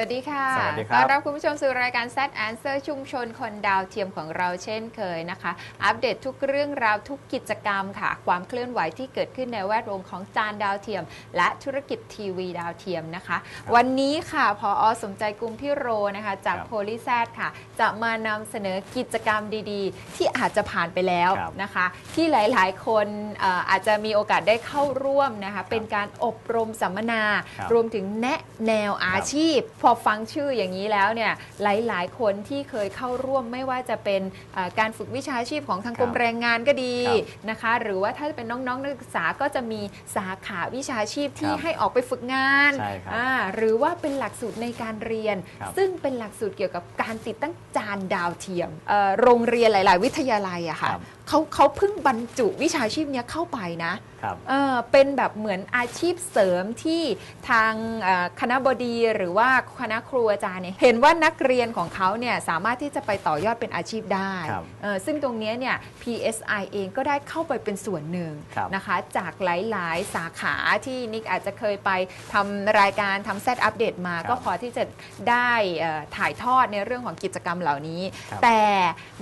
วัสดีค่ะสวัสดีครับต้อนรับคุณผู้ชมสู่รายการ Z Answer ชุมชนคนดาวเทียมของเราเช่นเคยนะคะ อัปเดตทุกเรื่องราวทุกกิจกรรมค่ะ ความเคลื่อนไหวที่เกิดขึ้นในแวดวงของจานดาวเทียม และธุรกิจทีวีดาวเทียมนะคะ วันนี้ค่ะพออสมใจกุมพิโรนะคะ จากครับโพลิแซดค่ะ จะมานำเสนอกิจกรรมดีๆ ที่อาจจะผ่านไปแล้วครับนะคะ ที่หลายๆ คนเอ่ออาจจะมีโอกาสได้เข้าร่วมนะคะเป็นการอบรมสัมมนาครับรวมถึงแนะแนวอาชีพพอฟังชื่ออย่างนี้แล้วเนี่ยหลายๆ คนที่เคยเข้าร่วมไม่ว่าจะเป็นเอ่อการฝึกวิชาชีพของทางกรมครับแรงงานก็ดีครับนะคะ หรือว่าถ้าเป็นน้องๆนักศึกษาก็จะมีสาขาวิชาชีพที่ครับให้ออกไปฝึกงานใช่ครับอ่าหรือว่าเป็นหลักสูตรในการเรียนครับซึ่งเป็นหลักสูตรเกี่ยวกับการติดตั้งจานดาวเทียมเอ่อโรงเรียนหลาย ๆ วิทยาลัยอะค่ะครับเขาเขาเพิ่งบรรจุวิชาชีพเนี้ยเข้าไปนะครับ เออเป็นแบบเหมือนอาชีพเสริมที่ทางเอ่อคณะบดีหรือว่าคณะครูอาจารย์เนี่ยเห็นว่านักเรียนของเขาเนี่ยสามารถที่จะไปต่อยอดเป็นอาชีพได้ครับเออซึ่งตรงเนี้ยเนี่ย PSI เองก็ได้เข้าไปเป็นส่วนหนึ่งครับนะคะ จากหลายๆ สาขาที่นิกอาจจะเคยไปทำรายการทำเซตอัปเดตมาครับก็พอที่จะได้เอ่อถ่ายทอดในเรื่องของกิจกรรมเหล่านี้ ครับ แต่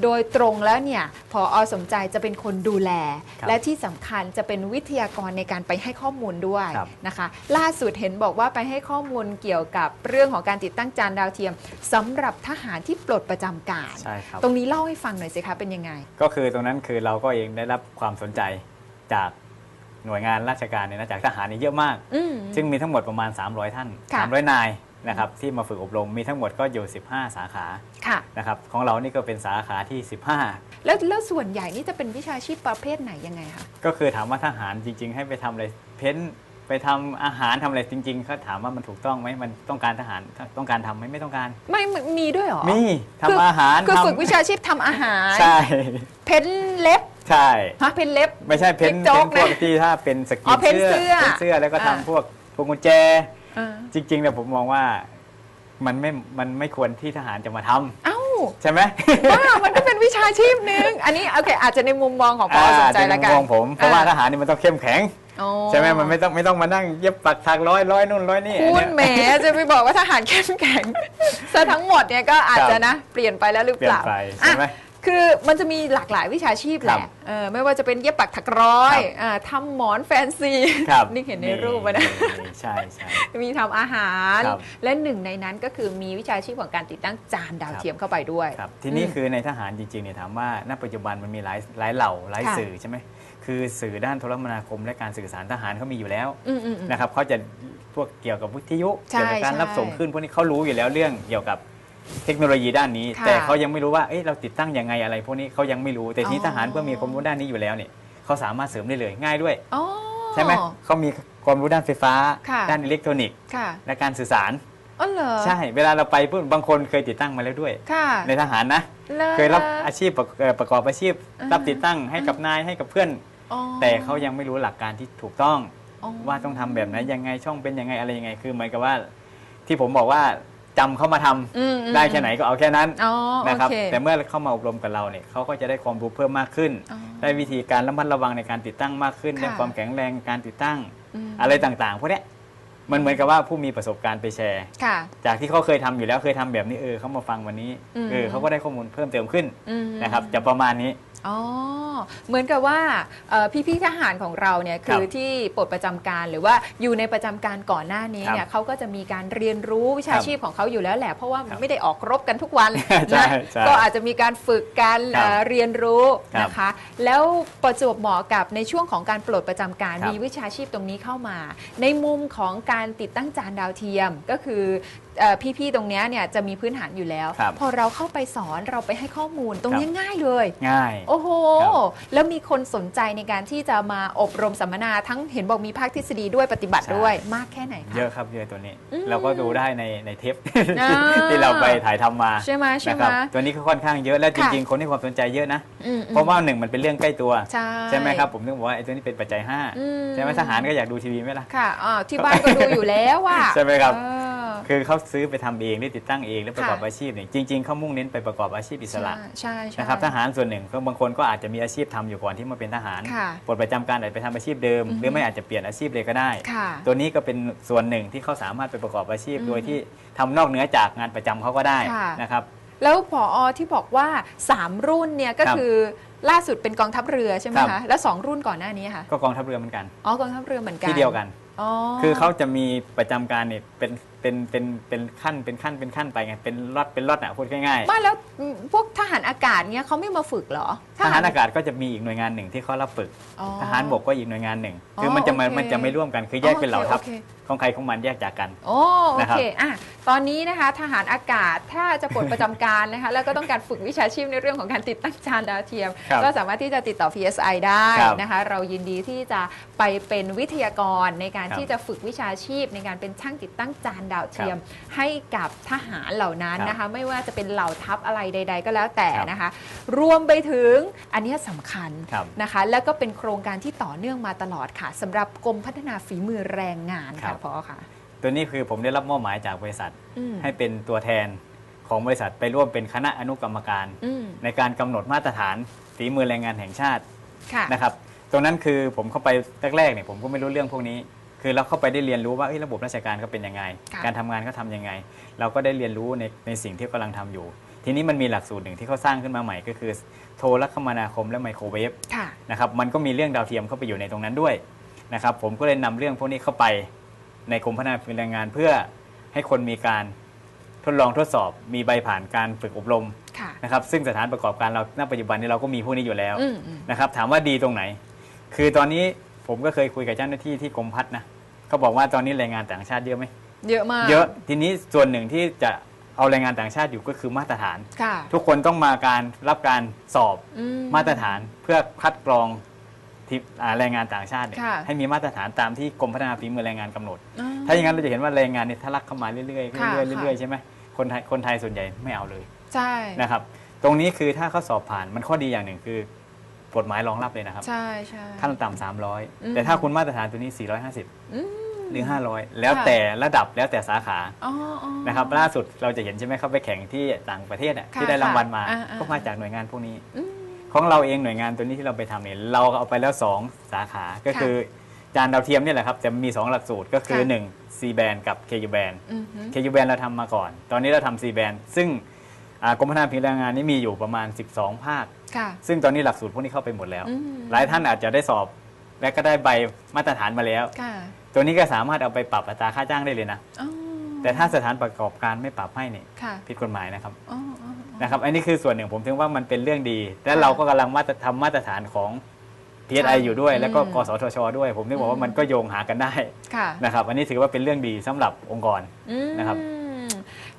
โดยตรงแล้วเนี่ยพออสมใจจะเป็นคนดูแล ครับและที่สำคัญจะเป็นวิทยากรในการไปให้ข้อมูลด้วยครับนะคะล่าสุดเห็นบอกว่าไปให้ข้อมูลเกี่ยวกับเรื่องของการติดตั้งจานดาวเทียมสำหรับทหารที่ปลดประจำการใช่ครับตรงนี้เล่าให้ฟังหน่อยสิคะเป็นยังไง ก็คือตรงนั้นคือเราก็เองได้รับความสนใจจากหน่วยงานราชการเนี่ยนะจากทหารเนี่ยเยอะมากอืมซึ่งมีทั้งหมดประมาณ 300 ท่านค่ะ300 นาย นะครับที่มาฝึกอบรมมีทั้งหมดก็อยู่ 15 สาขาค่ะนะครับของเรานี่ก็เป็นสาขาที่แล้วแล้วส่วนใหญ่นี่จะเป็นวิชาชีพประเภทไหนยังไงคะ15ก็คือถามว่าทหารจริง ๆ ให้ไปทำอะไรเพ้นท์ไปทำอาหารทำอะไรจริงๆเขาถามว่ามันถูกต้องไหมมันต้องการทหารต้องการทำไหมไม่ต้องการ ไม่มีด้วยเหรอมีทำคืออาหารคือทำฝึกวิชาชีพทำอาหาร ใช่เพ้นเล็บใช่ ฮะเพ้นเล็บ ไม่ใช่เพ้นบิ๊ท์กโจ๊เพ้กนท์พวนะกที่ถ้าเป็นสกรีอ๋อนเพ้นเสื้อเพ้นเสื้อแล้วก็อ่าทำพวกพวงกุญแจ อ่าจริงๆเนี่ยผมมองว่ามันไม่มันไม่ควรที่ทหารจะมาทำเอ้าใช่ไหมว่ามันก็เป็นวิชาชีพหนึ่งอันนี้โอเค อาจจะในมุมมองของพอสนใจอ่าแล้วกันในมุมมองผมเพราะว่าทหารนี่มันต้องเข้มแข็งอ๋อใช่ไหมมันไม่ต้องไม่ต้องมานั่งเย็บปักถักร้อยร้อยนู่นร้อยนี่คุณอันแหมเนี้ยจะไปบอกว่าทหารเข้มแข็งซะทั้งหมดเนี่ยก็อาจจะนะ เปลี่ยนไปแล้วหรือเปล่าเปลี่ยนไปใช่ไหม อะ คือมันจะมีหลากหลายวิชาชีพแหครัละบเออไม่ว่าจะเป็นเย็บปักถักร้อยครับอ่าทำหมอนแฟนซี ครับนี่เห็นในรูปอะนะนี่ใช่ใช่ มีทำอาหาร ครับ และหนึ่งในนั้นก็คือมีวิชาชีพของการติดตั้งจานดาวเทียมเข้าไปด้วย ครับทีนี้อืมคือในทหารจริงๆเนี่ยถามว่าณปัจจุบันมันมีหลายหลายเหล่าหลายค่ะ สื่อใช่ไหมคือสื่อด้านโทรคมนาคมและการสื่อสารทหารเขามีอยู่แล้วอืมอืมอืม นะครับเขาจะพวกเกี่ยวกับวิทยุใช่เกี่ยวกับการรับใช่ส่งขึ้นพวกนี้เขารู้อยู่แล้วเรื่องเกี่ยวกับ เทคโนโลยีด้านนี้ ค่ะแต่เขายังไม่รู้ว่าเอ้ยเราติดตั้งยังไงอะไรพวกนี้เขายังไม่รู้แต่ทีนี้อ๋อ ทหารเพื่อมีความรู้ด้านนี้อยู่แล้วเนี่ยเขาสามารถเสริมได้เลยง่ายด้วย อ๋อ ใช่ไหมเขามีความรู้ด้านไฟฟ้า ค่ะ ด้านอิเล็กทรอนิกส์ค่ะและการสื่อสาร อ๋อเหรอใช่ เวลาเราไปปุ๊บบางคนเคยติดตั้งมาแล้วด้วย ค่ะในทหารนะลิศเคยรับอาชีพประเอ่อประกอบอาชีพ อ่ารับติดตั้งให้กับนายให้กับเพื่อน อ๋อแต่เขายังไม่รู้หลักการที่ถูกต้อง อ๋อ ว่าต้องทำแบบไหนยังไงช่องเป็นยังไงอะไรยังไง คือเหมือนกับว่า ที่ผมบอกว่า จำเขามาทำอืมอืมได้แค่ไหนก็เอาแค่นั้นอ๋อนะครับโอเค แต่เมื่อเข้ามาอบรมกับเราเนี่ยเขาก็จะได้ความรู้เพิ่มมากขึ้น อ๋อได้วิธีการระมัดระวังในการติดตั้งมากขึ้นค่ะได้ความแข็งแรงการติดตั้ง ม อะไรต่างๆพวกเนี้ย มันเหมือนกับว่าผู้มีประสบการณ์ไปแชร์ ค่ะ จากที่เขาเคยทำอยู่แล้วเคยทำแบบนี้เออเขามาฟังวันนี้อืม เออเขาก็ได้ข้อมูลเพิ่มเติมขึ้นอืม นะครับจะประมาณนี้ อ๋อ เหมือนกับว่าเอ่อพี่ๆทหารของเราเนี่ยครัคืบอที่ปลดประจำการหรือว่าอยู่ในประจำการก่อนหน้านี้เนี่ยครับเขาก็จะมีการเรียนรู้วิชาครับชีพของเขาอยู่แล้วแหละ เพราะว่าครับไม่ได้ออกรบกันทุกวันใช่นะใช่ก็อาจจะมีการฝึกการครับเอ่อเรียนรู้ครับนะคะ แล้วประจวบเหมาะกับในช่วงของการปลดประจำการครับ มีวิชาชีพตรงนี้เข้ามา ในมุมของการการติดตั้งจานดาวเทียม ก็คือ เอ่อพี่ๆตรงเนี้ยเนี่ยจะมีพื้นฐานอยู่แล้ว ครับพอเราเข้าไปสอนเราไปให้ข้อมูลตรงนี้ง่ายเลย ง่าย โอ้โห ครับ แล้วมีคนสนใจในการที่จะมาอบรมสัมมนาทั้งเห็นบอกมีภาคทฤษฎีด้วยปฏิบัติใช่ด้วยมากแค่ไหนคะ เยอะครับเยอะตัวนี้ อืมเราก็ดูได้ในในเทปอ่าที่เราไปถ่ายทำมาใช่ไหมใช่นะไหคมรับตัวนี้ก็ค่อนข้างเยอะและจค่ะ ริงๆ คนให้ความสนใจเยอะนะ อืมอืมเพราะว่าหนึ่งมันเป็นเรื่องใกล้ตัว ใช่ไหมครับ ผมถึงบอกว่าไอ้ตัวนี้เป็นปัจจัยห้าอืใช่ไหมทหารก็อยากดูทีวีไหมล่ะ ค่ะอ่าที่บ้านก็ดูอยู่แล้วว่ะใช่ไหมครับ เออ คือเขาซื้อไปทำเองหรือติดตั้งเองหรือประกอบค่ะอาชีพเนี่ยจริง ๆเขามุ่งเน้นไปประกอบอาชีพอิสระใช่ใช่นะครับทหารส่วนหนึ่งก็บางคนก็อาจจะมีอาชีพทำอยู่ก่อนที่มาเป็นทหารค่ะปลดประจำการอาจจะไปทำอาชีพเดิมอือฮึหรือไม่อาจจะเปลี่ยนอาชีพเลยก็ได้ค่ะตัวนี้ก็เป็นส่วนหนึ่งที่เขาสามารถไปประกอบอาชีพอืมโดยที่ทำนอกเหนือจากงานประจำเขาก็ได้ค่ะนะครับแล้วผอที่บอกว่า 3 รุ่นเนี่ยก็ครับคือล่าสุดเป็นกองทัพเรือใช่ไหมครัคะบแล้ว 2 รุ่นก่อนหน้านี้ค่ะก็กองทัพเรือเหมือนกันอ๋อกองทัพเรือเหมือนกันที่เดียวกันอ๋อคือเขาจะมีประจำการเนี่ยเป็นเป็นเป็นเป็นขั้นเป็นขั้นเป็นขั้นไปไงเป็นล็อตเป็นล็อตอะพูดง่ายๆไมาแล้วพวกทหารอากาศเนี่ยเขาไม่มาฝึกเหรอ ทหารอากาศก็จะมีอีกหน่วยงานหนึ่งที่เขารับฝึก อ๋อทหารบกก็อีกหน่วยงานหนึ่งอ๋อคือมันจะมาโอเคมันจะไม่ร่วมกันคือแยกเป็นเหล่าทัพโอเค ของใครของมันแยกจากกัน โอ้โอนะครับ เคอะตอนนี้นะคะ ทหารอากาศถ้าจะปลดประจำการนะคะ แล้วก็ต้องการฝึกวิชาชีพในเรื่องของการติดตั้งจานดาวเทียม ครับ ก็สามารถที่จะติดต่อ PSI ได้ครับนะคะ เรายินดีที่จะไปเป็นวิทยากรในการครับ ที่จะฝึกวิชาชีพในการเป็นช่างติดตั้งจานดาวเทียมครัให้กับทหารเหล่านั้นครับนะคะ ไม่ว่าจะเป็นเหล่าทัพอะไรใด ๆ ก็แล้วแต่ครับนะคะ รวมไปถึงอันนี้สำคัญครับนะคะ แล้วก็เป็นโครงการที่ต่อเนื่องมาตลอดค่ะสำหรับกรมพัฒนาฝีมือแรงงานครัค่ะบพอค่ะ ตัวนี้คือผมได้รับมอบหมายจากบริษัทอืมให้เป็นตัวแทนของบริษัทไปร่วมเป็นคณะอนุกรรมการอืมในการกำหนดมาตรฐานฝีมือแรงงานแห่งชาติค่ะนะครับ ตรงนั้นคือผมเข้าไปแรกๆเนี่ยผมก็ไม่รู้เรื่องพวกนี้ คือเราเข้าไปได้เรียนรู้ว่าเอ้ยระบบราชการเขาเป็นยังไงค่ะการทำงานเขาทำยังไง เราก็ได้เรียนรู้ในในสิ่งที่กำลังทำอยู่ ทีนี้มันมีหลักสูตรหนึ่งที่เขาสร้างขึ้นมาใหม่ก็คือ โทรคมนาคมและไมโครเวฟค่ะนะครับมันก็มีเรื่องดาวเทียมเข้าไปอยู่ในตรงนั้นด้วยนะครับผมก็เลยนำเรื่องพวกนี้เข้าไปในกรมพัฒนาฝีมือแรงงาน เพื่อให้คนมีการทดลองทดสอบมีใบผ่านการฝึกอบรมค่ะนะครับซึ่งสถานประกอบการเราณปัจจุบันนี้เราก็มีพวกนี้อยู่แล้วอืมอืมนะครับถามว่าดีตรงไหน คือตอนนี้ผมก็เคยคุยกับเจ้าหน้าที่ที่กรมพัฒน์นะ เขาบอกว่าตอนนี้แรงงานต่างชาติเยอะไหมเยอะมาก เยอะทีนี้ส่วนหนึ่งที่จะเอาแรงงานต่างชาติอยู่ก็คือมาตรฐาน ค่ะ ทุกคนต้องมาการรับการสอบอืมาตรฐานเพื่อคัดกรองที่อ่าแรงงานต่างชาติเนี่ยค่ะ ให้มีมาตรฐานตามที่กรมพัฒนาฝีมือแรงงานกำหนด อ่ ถ้าอย่างนั้นเราจะเห็นว่าแรงงานเนี่ยทะลักเข้ามาเรื่อยๆค่ะ เรื่อยๆเรื่อยๆค่ะใช่ไหมคนไทยคนไทยส่วนใหญ่ไม่เอาเลยใช่ นะครับ ตรงนี้คือถ้าเขาสอบผ่านมันข้อดีอย่างหนึ่งคือ กฎหมายรองรับเลยนะครับ ใช่ใช่ ขั้นต่ำอืม300แต่ถ้าคุณมาตรฐานตัวนี้อืม450หรือ 500 แล้วค่ะแต่ระดับแล้วแต่สาขาอ๋ออ๋อ นะครับล่าสุดเราจะเห็นใช่ไหมเขาไปแข่งที่ต่างประเทศอะค่ะที่ได้รางวัลมาอ่าอ่า ก็มาจากหน่วยงานพวกนี้ อืม ของเราเองหน่วยงานตัวนี้ที่เราไปทำเนี่ยเราเอาไปแล้ว 2 สาขาก็ค่ะคือ จานดาวเทียมเนี่ยแหละครับจะมี 2 หลักสูตรก็คือ ค่ะ 1 C band กับ KU band อืมฮึ KU band เราทำมาก่อน ตอนนี้เราทำ C band ซึ่งอ่ากรมพัฒนาฝีมือแรงงานนี่มีอยู่ประมาณ 12 ภาค ค่ะ ซึ่งตอนนี้หลักสูตรพวกนี้เข้าไปหมดแล้ว อืม หลายท่านอาจจะได้สอบ และก็ได้ใบมาตรฐานมาแล้ว ค่ะตัวนี้ก็สามารถเอาไปปรับอัตราค่าจ้างได้เลยนะ อ๋อแต่ถ้าสถานประกอบการไม่ปรับให้เนี่ยค่ะผิดกฎหมายนะครับ อ๋ออ๋ออ๋อ นะครับ อันนี้คือส่วนหนึ่งผมถึงว่ามันเป็นเรื่องดี และค่ะเราก็กำลังมาตรทำมาตรฐานของ PSI ค่ะอยู่ด้วย แล้วก็อืมกสทช ด้วย ผมถึงบอกอืว่าม มันก็โยงหากันได้ค่ะนะครับ อันนี้ถือว่าเป็นเรื่องดีสำหรับองค์กรอืมนะครับ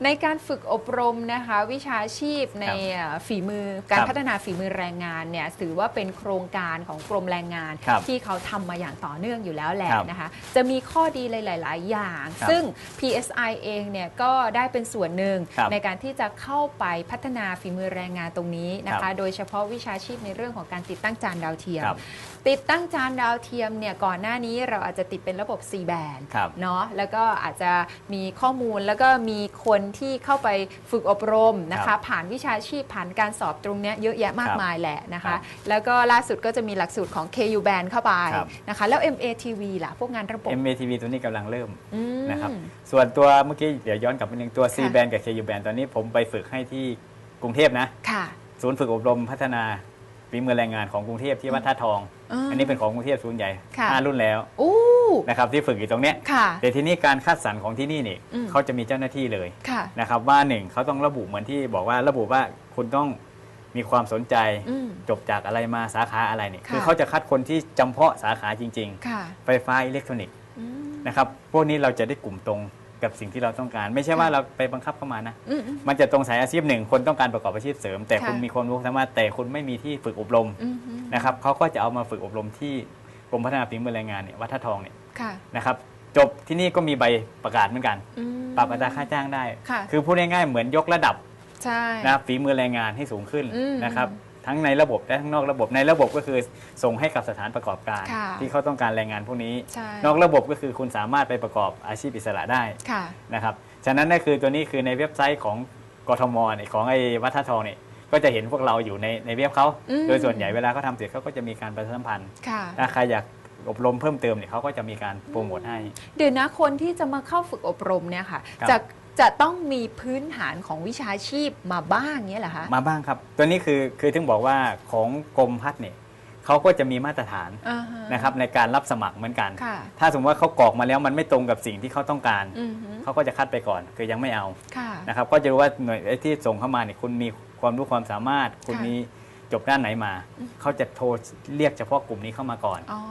ในการฝึกอบรมนะคะวิชาชีพในครับเอ่อฝีมือการครับพัฒนาฝีมือแรงงานเนี่ยถือว่าเป็นโครงการของกรมแรงงานครับที่เขาทำมาอย่างต่อเนื่องอยู่แล้วแหละครับนะคะจะมีข้อดีหลาย ๆ อย่างครับซึ่ง PSI เองเนี่ยก็ได้เป็นส่วนหนึ่งครับในการที่จะเข้าไปพัฒนาฝีมือแรงงานตรงนี้นะครัคะบโดยเฉพาะวิชาชีพในเรื่องของการติดตั้งจานดาวเทียมครับติดตั้งจานดาวเทียมเนี่ยก่อนหน้านี้เราอาจจะติดเป็นระบบ C band ครับเนาะแล้วก็อาจจะมีข้อมูลแล้วก็มีคนที่เข้าไปฝึกอบรมนะครัคะบผ่านวิชาชีพผ่านการสอบตรงเนี้ยเยอะแยะมากครับมายแหละนะครัคะบแล้วก็ล่าสุดก็จะมีหลักสูตรของ KU band เข้าไปครับนะคะ แล้ว MATV ล่ะ พวกงานระบบ MATV ตัวนี้กำลังเริ่มอืมนะครับส่วนตัวเมื่อกี้เดี๋ยวย้อนกลับไปหนึ่งตัว C ค่ะ band กับ KU band ตอนนี้ผมไปฝึกให้ที่กรุงเทพนะค่ะศูนย์ฝึกอบรมพัฒนา ฝีมือแรงงานของกรุงเทพที่วัดท่าทองอืมอันนี้เป็นของกรุงเทพศูนย์ใหญ่ค่ะห้ารุ่นแล้วอู้นะครับที่ฝึกอยู่ตรงเนี้ยค่ะแต่ทีนี้การคัดสรรของที่นี่นี่อืมเขาจะมีเจ้าหน้าที่เลยค่ะนะครับว่าหนึ่งเขาต้องระบุเหมือนที่บอกว่าระบุว่าคุณต้องมีความสนใจอืมจบจากอะไรมาสาขาอะไรเนี่ยค่ะคือเขาจะคัดคนที่จำเพาะสาขาจริงค่ะๆไฟฟ้าอิเล็กทรอนิกส์อืมนะครับพวกนี้เราจะได้กลุ่มตรง กับสิ่งที่เราต้องการ ไม่ใช่ว่าค่ะเราไปบังคับเข้ามานะอืมอืม มันจะตรงสายอาชีพหนึ่งคนต้องการประกอบอาชีพเสริม แต่ค่ะ คุณมีความรู้สามารถแต่คุณไม่มีที่ฝึกอบรมอืมอืมนะครับเขาก็จะเอามาฝึกอบรมที่กรมพัฒนาฝีมือแรงงานเนี่ยวัดท่าทองเนี่ยค่ะนะครับจบที่นี่ก็มีใบประกาศเหมือนกัน อืม ปรับอัตราค่าจ้างได้ ค่ะ คือพูดง่ายๆเหมือนยกระดับใช่ นะฝีมือแรงงานให้สูงขึ้นอืมนะครับ ทั้งในระบบและทั้งนอกระบบในระบบก็คือส่งให้กับสถานประกอบการ ค่ะที่เขาต้องการแรงงานพวกนี้ ใช่ นอกระบบก็คือคุณสามารถไปประกอบอาชีพอิสระได้ค่ะ นะครับสฉะนั้นนั่นคือตัวนี้คือในเว็บไซต์ของกทมเนี่ยของไอ้วัดท่าทองเนี่ยก็จะเห็นพวกเราอยู่ในในเว็บเขาอืม โดยส่วนใหญ่เวลาเขาทำเสร็จเขาก็จะมีการประชาสัมพันธ์ค่ะ ถ้าใครอยากอบรมเพิ่มเติมเนี่ยเขาก็จะมีการโปรโมทให้ เดี๋ยวนะคนที่จะมาเข้าฝึกอบรมเนี่ยค่ะ ครับจะ จะต้องมีพื้นฐานของวิชาชีพมาบ้างเนี้ยเหรอคะ มาบ้างครับ ตัวนี้คือคือถึงบอกว่าของกรมพัฒน์เนี่ยเขาก็จะมีมาตรฐานอ่าฮนะครับในการรับสมัครเหมือนกัน ค่ะ ถ้าสมมติว่าเขากรอกมาแล้วมันไม่ตรงกับสิ่งที่เขาต้องการ อือฮึเขาก็จะคัดไปก่อน คือยังไม่เอาค่ะ นะครับก็จะรู้ว่าหน่วยไอ้ที่ส่งเข้ามาเนี่ยคุณมีความรู้ความสามารถ คุณค่ะ มีจบด้านไหนมาอืมเขาจะโทรเรียกเฉพาะกลุ่มนี้เข้ามาก่อน อ๋อ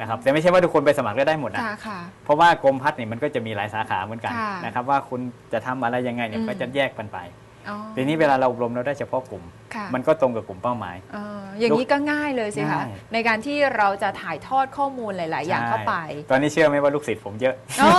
นะครับแต่ไม่ใช่ว่าทุกคนไปสมัครได้ได้หมดนะค่ะค่ะ เพราะว่ากรมพัฒน์เนี่ยมันก็จะมีหลายสาขาเหมือนกันค่ะนะครับว่าคุณจะทำอะไรยังไงเนี่ยอืม ก็จะแยกกันไป อ๋อทีนี้เวลาเราอบรมเราได้เฉพาะกลุ่ม ค่ะมันก็ตรงกับกลุ่มเป้าหมาย เอออย่างนี้ก็ง่ายเลยสิคะง่าย ในการที่เราจะถ่ายทอดข้อมูลหลาย ๆ อย่างเข้าไปใช่ตอนนี้เชื่อไหมว่าลูกศิษย์ผมเยอะ อ๋อ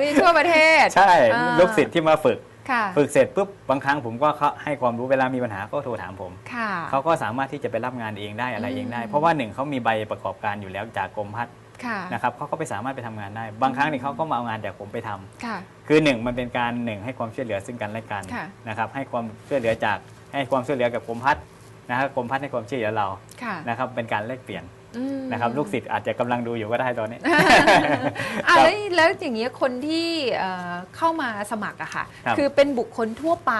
มีทั่วประเทศ ใช่อ่า ลูกศิษย์ที่มาฝึก ค่ะ ฝึกเสร็จปุ๊บบางครั้งผมก็เขาให้ความรู้เวลามีปัญหาก็โทรถามผม ค่ะ เขาก็สามารถที่จะไปรับงานเองได้อะไรอืมเองได้เพราะว่าหนึ่งเขามีใบประกอบการอยู่แล้วจากกรมพัฒน์ค่ะนะครับเขาก็ไปสามารถไปทำงานได้ บางครั้งนี่เขาก็มาเอางานจากผมไปทำค่ะ คือหนึ่งมันเป็นการหนึ่งให้ความช่วยเหลือซึ่งกันและกันค่ะ นะครับให้ความช่วยเหลือจากให้ความช่วยเหลือกับกรมพัฒน์นะครับกรมพัฒน์ให้ความช่วยเหลือเราค่ะ นะครับเป็นการแลกเปลี่ยน อืมนะครับลูกศิษย์อาจจะกำลังดูอยู่ก็ได้ตอนนี้ อะครับแล้วแล้วอย่างเงี้ยคนที่เอ่อเข้ามาสมัครอะค่ะครับอเป็นบุคคลทั่วไป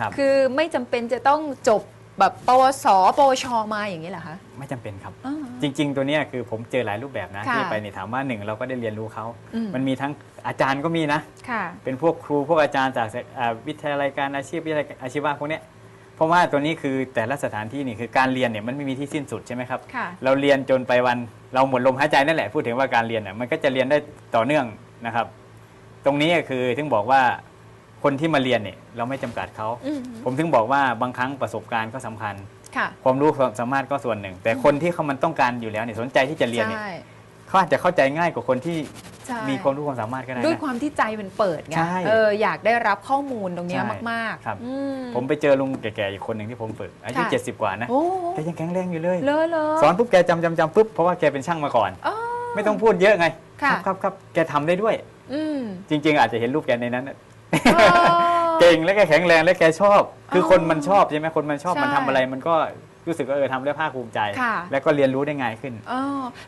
ครับ อไม่จำเป็นจะต้องจบแบบปวสปวชมาอย่างนี้เหรอคะไม่จำเป็นครับ อ่า จริง ๆ ตัวเนี้ยคือผมเจอหลายรูปแบบนะค่ะที่ไปนี่ถามว่าหนึ่งเราก็ได้เรียนรู้เขา อืม มันมีทั้งอาจารย์ก็มีนะ ค่ะ เป็นพวกครูพวกอาจารย์จากอ่าวิทยาลัยการอาชีพวิทยาลัยอาชีวะพวกเนี้ย เพราะว่าตัวนี้คือแต่ละสถานที่นี่คือการเรียนเนี่ยมันไม่มีที่สิ้นสุดใช่ไหมครับ ค่ะ เราเรียนจนไปวันเราหมดลมหายใจนั่นแหละพูดถึงว่าการเรียนน่ะมันก็จะเรียนได้ต่อเนื่องนะครับ ตรงนี้ก็คือถึงบอกว่าคนที่มาเรียนเนี่ยเราไม่จำกัดเขา อืมผมถึงบอกว่าบางครั้งประสบการณ์ก็สำคัญ ค่ะความรู้ความสามารถก็ส่วนหนึ่ง แต่คนที่เขามันต้องการอยู่แล้วเนี่ยสนใจที่จะเรียนเนี่ย ใช่ เขาอาจจะเข้าใจง่ายกว่าคนที่ใช่มีความรู้ความสามารถก็ได้ด้วยนะความที่ใจมันเปิดไงใช่เอออยากได้รับข้อมูลตรงเนี้ยใช่มากครับ ๆอื ผมไปเจอลุงแก่ๆอีกคนหนึ่งที่ผมฝึกอายุค่ะ 70 กว่านะโอ้แกยังแข็งแรงอยู่เลย เลอะเลอะสอนปุ๊บแกจำจำจำปุ๊บเพราะว่าแกเป็นช่างมาก่อนอ๋อไม่ต้องพูดเยอะไงค่ะ ครับครับครับแกทำได้ด้วย อืมจริง ๆ อาจจะเห็นรูปแกในนั้นน่ะเออ เก่งและแกแข็งแรงและแกชอบ คือออคนมันชอบใช่ไหมคนมันชอบใช่ มันทำอะไรมันก็ รู้สึกว่าเออทำแล้วภาคภูมิใจ ค่ะ แล้วก็เรียนรู้ได้ง่ายขึ้น อ๋อ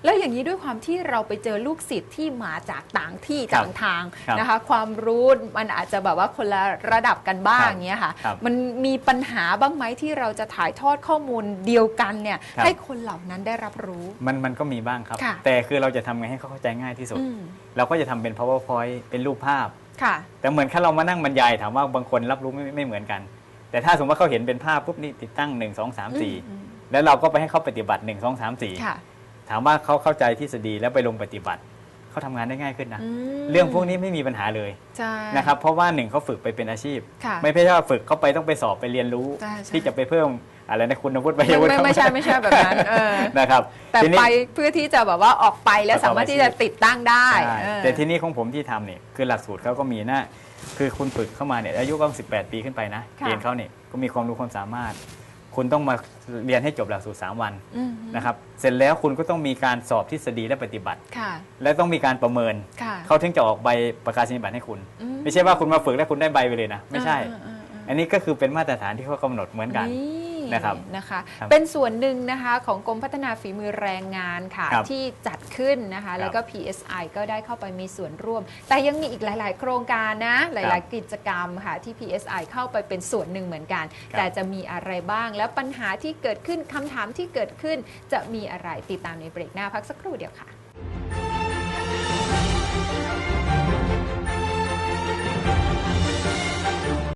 แล้วอย่างนี้ด้วยความที่เราไปเจอลูกศิษย์ที่มาจากต่างที่ครับต่างทางครับนะคะ ความรู้มันอาจจะแบบว่าคนละระดับกันบ้างครับอย่างเงี้ยค่ะ ครับมันมีปัญหาบ้างไหมที่เราจะถ่ายทอดข้อมูลเดียวกันเนี่ยครับ ให้คนเหล่านั้นได้รับรู้ มันมันก็มีบ้างครับ ค่ะ แต่คือเราจะทำไงให้เขาเข้าใจง่ายที่สุด อืมเราก็จะทำเป็น powerpoint เป็นรูปภาพ ค่ะ แต่เหมือนแค่เรามานั่งบรรยายถามว่าบางคนรับรู้ไม่ไม่เหมือนกัน แต่ถ้าสมมติว่าเขาเห็นเป็นภาพปุ๊บนี่ติดตั้ง 1 2 3อืม4แล้วเราก็ไปให้เขาปฏิบัติ 1 2 3ค่ะ4ถามว่าเขาเข้าใจทฤษฎีแล้วไปลงปฏิบัติเขาทำงานได้ง่ายขึ้นนะมเรื่องพวกนี้ไม่มีปัญหาเลยใช่นะครับเพราะว่าหนึ่งเขาฝึกไปเป็นอาชีพค่ะไม่ใช่ว่าฝึกเขาไปต้องไปสอบไปเรียนรู้ใช่ใช่ที่จะไปเพิ่มอะไรนะคุณวุฒิไปไม่ไม่ไม่ใช่ไม่ใช่แบบนั้นเออนะครับแต่ทีนี้ไปเพื่อที่จะแบบว่าออกไปแล้วสามารถที่จะติดตั้งได้ใช่เออแต่ที่นี่ของผมที่ทำเนี่ยคือหลักสูตรเขาก็มีนะ คือคุณฝึกเข้ามาเนี่ยอายุก็18 ปีขึ้นไปนะค่ะ เรียนเขาเนี่ยก็มีความรู้ความสามารถ คุณต้องมาเรียนให้จบหลักสูตร3วันอืมนะครับเสร็จแล้วคุณก็ต้องมีการสอบทฤษฎีและปฏิบัติ ค่ะ และต้องมีการประเมิน ค่ะเขาถึงจะออกใบประกาศนียบัตรให้คุณ อืไม่ใช่ว่าคุณมาฝึกแล้วคุณได้ใบไปเลยนะ ไม่ใช่ อ่าอ่าอ่าอันนี้ก็คือเป็นมาตรฐานที่เขากำหนดเหมือนกัน นะครับนะคะ ครับเป็นส่วนหนึ่งนะคะของกรมพัฒนาฝีมือแรงงานค่ะ ครับที่จัดขึ้นนะคะครับแล้วก็ PSI ก็ได้เข้าไปมีส่วนร่วม แต่ยังมีอีกหลาย ๆ โครงการนะหครัลายบๆกิจกรรมค่ะที่ PSI เข้าไปเป็นส่วนหนึ่งเหมือนกัน ครับ แต่จะมีอะไรบ้างแล้วปัญหาที่เกิดขึ้นคำถามที่เกิดขึ้นจะมีอะไรติดตามในเบรกหน้าพักสักครู่เดียวค่ะ